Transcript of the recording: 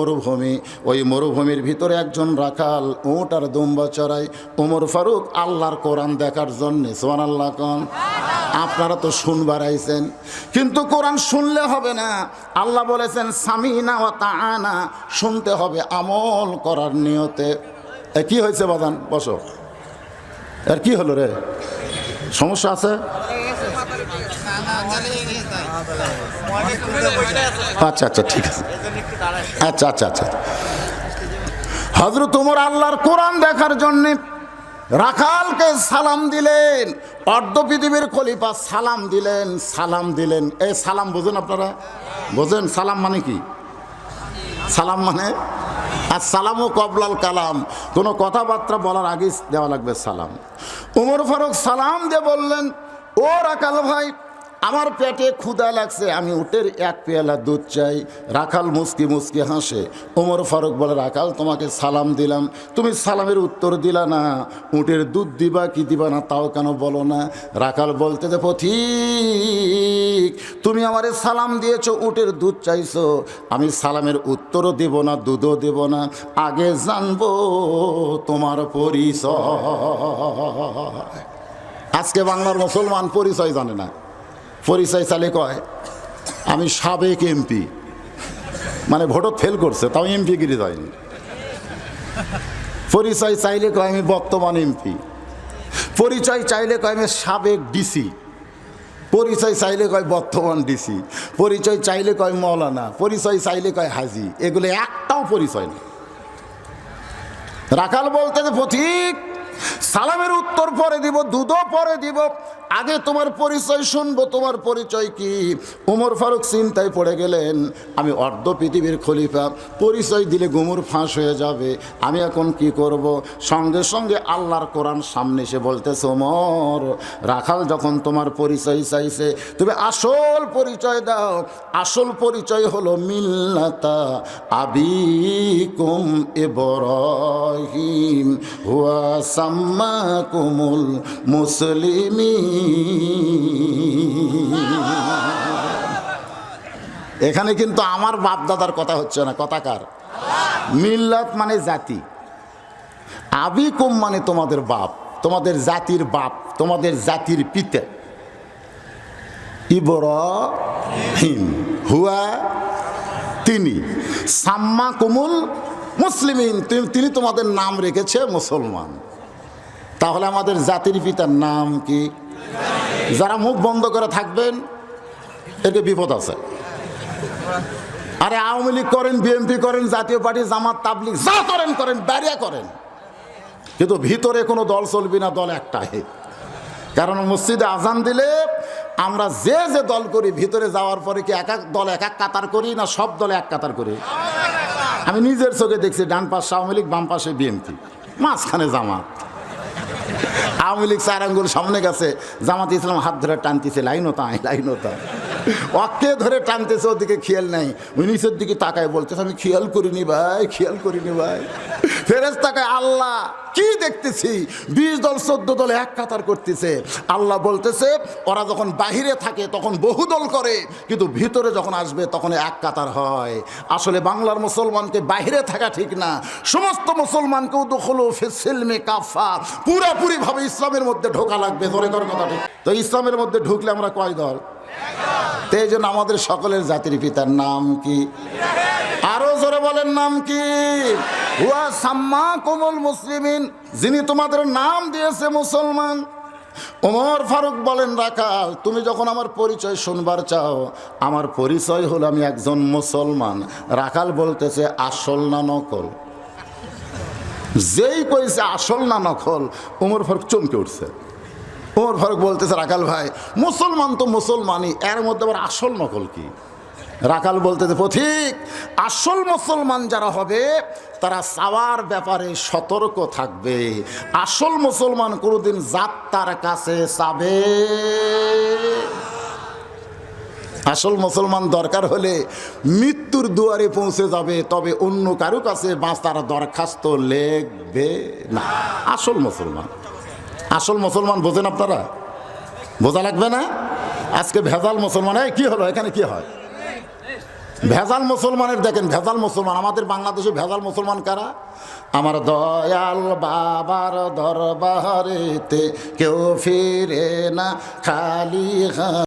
মরুভূমি। ওই মরুভূমির ভিতরে একজন রাখাল উঁট আর দুম্বা চড়াই। ওমর ফারুক আল্লাহর কোরআন দেখার জন্য সোয়ান আল্লাহ কন। আপনারা তো শুনবার আইছেন। কিন্তু কোরআন শুনলে হবে না। আল্লাহ বলেছেন, সামিনা ও তাআনা, শুনতে হবে আমল করার নিয়তে। কি হয়েছে বাদান বসো। আর কি হলো রে? সমস্যা আছে? আচ্ছা আচ্ছা ঠিক আছে। আচ্ছা আচ্ছা আচ্ছা। হজরত উমর আল্লাহর কোরআন দেখার জন্য রাখালকে সালাম দিলেন, অর্ধ পৃথিবীর খলিফা সালাম দিলেন সালাম দিলেন। এই সালাম বোঝেন আপনারা? বোঝেন, সালাম মানে কি? সালাম মানে? আর সালামও কবলাল কালাম। কোনো কথাবার্তা বলার আগে দেওয়া লাগবে সালাম। উমর ফারুক সালাম দিয়ে বললেন ও রাখাল ভাই, আমার পেটে ক্ষুদা লাগছে, আমি উটের এক পেয়ালা দুধ চাই। রাখাল মুসকি মুসকি হাসে, ওমর ফারুক বলে, রাখাল, তোমাকে সালাম দিলাম। তুমি সালামের উত্তর দিলা না। উটের দুধ দিবা কি দিবা না, তাও কেন বলো না? রাখাল বলতে যে পথিক তুমি আমারে সালাম দিয়েছ, উটের দুধ চাইছো। আমি সালামের উত্তরও দেব না, দুধও দেব না। আগে জানব তোমার পরিচয়। আজকে বাংলার মুসলমান পরিচয় জানে না। পরিচয় চালে কয়, আমি সাবেক এমপি। মানে ভোটত ফেল করছে, তাও এমপি গিরি যায়নি পরিচয় চাইলে কয়, আমি বর্তমান এমপি। পরিচয় চাইলে কয়, আমি সাবেক ডিসি। পরিচয় চাইলে কয়, বর্তমান ডিসি। পরিচয় চাইলে কয়, মৌলানা। পরিচয় চাইলে কয়, হাজি। এগুলো একটাও পরিচয় নেই। রাখাল বলতে যে পথিক সালামের উত্তর পরে দিব দুধও পরে দিব। আগে তোমার পরিচয় শুনব, তোমার পরিচয় কি? উমর ফারুক চিন্তায় পড়ে গেলেন, আমি অর্ধ পৃথিবীর খলিফা, পরিচয় দিলে গুমুর ফাঁস হয়ে যাবে, আমি এখন কি করব? সঙ্গে সঙ্গে আল্লাহর কোরআন সামনে এসে বলতেছে ওমর রাখাল যখন তোমার পরিচয় চাইছে, তুমি আসল পরিচয় দাও, আসল পরিচয় হলো মিল্লাতা আবিকুম ইব্রাহিম, হুয়া সাম্মাকুমুল মুসলিমিন। এখানে কিন্তু আমার বাপ দাদার কথা হচ্ছে না কথাকার মিল্লাত মানে জাতি। আবিকুম মানে তোমাদের বাপ, তোমাদের জাতির বাপ, তোমাদের জাতির পিতা। ইব্রাহিম হুয়া তিনি। সাম্মা কুমুল মুসলিমিন তিনি তোমাদের নাম রেখেছে মুসলমান। তাহলে আমাদের জাতির পিতার নাম কি? যারা মুখ বন্ধ করে থাকবেন, এতে বিপদ আছে। আরে আওয়ামী লীগ করেন, বিএনপি করেন, জাতীয় পার্টি, জামাত, তাবলিগ, যা করেন করেন, ব্যারিয়া করেন। কিন্তু ভিতরে কোনো দল চলবি না, দল একটাই। কারণ মসজিদে আজান দিলে আমরা যে যে দল করি, ভিতরে যাওয়ার পরে কি এক এক দল এক এক কাতার করি না সব দলে এক কাতার করি? আমি নিজের চোখে দেখছি, ডান পাশে আওয়ামী লীগ, বাম পাশে বিএনপি। মাঝখানে জামাত। আওয়ামী লীগ চার সামনে গেছে জামাত ইসলাম হাত ধরে টানতেছে লাইনও তাই লাইনও তাই। অকে ধরে টানতেছে ওদিকে, খেয়াল নাই। উনিশের দিকে তাকায় বলতেছে, আমি খেয়াল করিনি ভাই, খেয়াল করিনি ভাই। ফেরেস তাকায় আল্লাহ, কি দেখতেছি? বিশ দল, চোদ্দ দল এক কাতার করতেছে। আল্লাহ বলতেছে, ওরা যখন বাহিরে থাকে, তখন বহু দল করে, কিন্তু ভিতরে যখন আসবে, তখন এক কাতার হয়। আসলে বাংলার মুসলমানকে বাহিরে থাকা ঠিক না। সমস্ত মুসলমানকে উদখলো ফিসিলমে কাফা পুরাপুরি ভাবে ইসলামের মধ্যে ঢোকা লাগবে, ধরে ধরে কথা ঠিক। তো ইসলামের মধ্যে ঢুকলে আমরা কয় দল? তো এই জন্য আমাদের সকলের জাতির পিতার নাম কি? আরও জোরে বলেন নাম কি? সাম্মা কোমল মুসলিমিন, যিনি তোমাদের নাম দিয়েছে মুসলমান। ওমর ফারুক বলেন রাখাল তুমি যখন আমার পরিচয় শুনবার চাও, আমার পরিচয় হলো আমি একজন মুসলমান। রাখাল বলতেছে, আসল না নকল? যেই কইছে, আসল না নকল, ওমর ফারুক চমকে উঠছে। ওমর ফারুক বলতেছে রাখাল ভাই, মুসলমান তো মুসলমানই, এর মধ্যে আবার আসল নকল কি? রাখাল বলতেছে, পথিক, আসল মুসলমান যারা হবে, তারা চাওয়ার ব্যাপারে সতর্ক থাকবে। আসল মুসলমান কোনোদিন জাত তার কাছে চাবে। আসল মুসলমান দরকার হলে মৃত্যুর দুয়ারে পৌঁছে যাবে, তবে অন্য কারও কাছে বাঁচার দরখাস্ত লেখবে না। আসল মুসলমান। আসল মুসলমান বোঝেন আপনারা? বোঝা লাগবে না? আজকে ভেজাল মুসলমান, এই কী হলো? এখানে কি হয়? ভেজাল মুসলমানের, দেখেন, ভেজাল মুসলমান, আমাদের বাংলাদেশে ভেজাল মুসলমান কারা? আমার দয়াল বাবার দরবারেতে কেউ ফিরে না, খালি